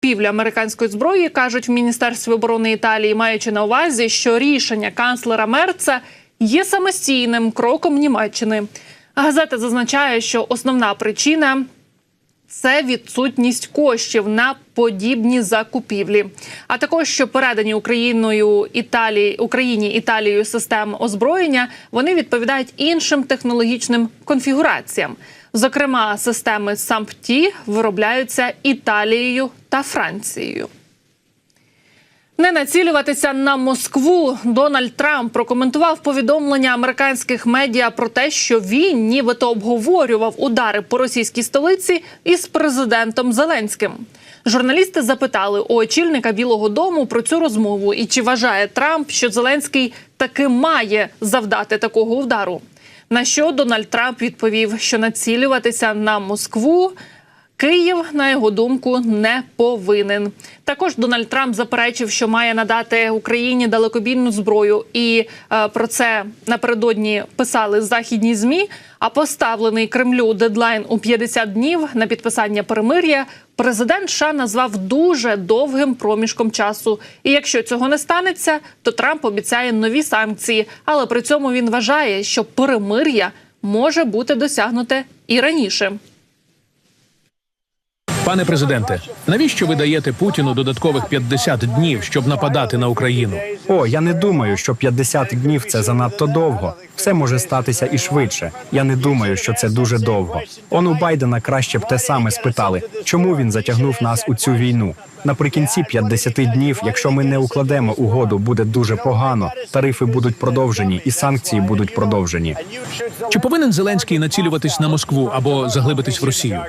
Півлі американської зброї кажуть в міністерстві оборони Італії, маючи на увазі, що рішення канцлера Мерца є самостійним кроком Німеччини. Газета зазначає, що основна причина це відсутність коштів на подібні закупівлі, а також що передані Україною Італії Україні Італією систем озброєння вони відповідають іншим технологічним конфігураціям. Зокрема, системи САМПТІ виробляються Італією та Францією. Не націлюватися на Москву Дональд Трамп прокоментував повідомлення американських медіа про те, що він нібито обговорював удари по російській столиці із президентом Зеленським. Журналісти запитали у очільника Білого Дому про цю розмову і чи вважає Трамп, що Зеленський таки має завдати такого удару. На що Дональд Трамп відповів, що націлюватися на Москву Київ, на його думку, не повинен. Також Дональд Трамп заперечив, що має надати Україні далекобійну зброю, і е, про це напередодні писали західні змі. А поставлений Кремлю дедлайн у 50 днів на підписання перемир'я президент США назвав дуже довгим проміжком часу. І якщо цього не станеться, то Трамп обіцяє нові санкції. Але при цьому він вважає, що перемир'я може бути досягнуте і раніше. Пане президенте, навіщо ви даєте Путіну додаткових 50 днів, щоб нападати на Україну? О, я не думаю, що 50 днів це занадто довго. Все може статися і швидше. Я не думаю, що це дуже довго. Он у Байдена краще б те саме спитали, чому він затягнув нас у цю війну. Наприкінці 50 днів, якщо ми не укладемо угоду, буде дуже погано. Тарифи будуть продовжені і санкції будуть продовжені. Чи повинен Зеленський націлюватись на Москву або заглибитись в Росію?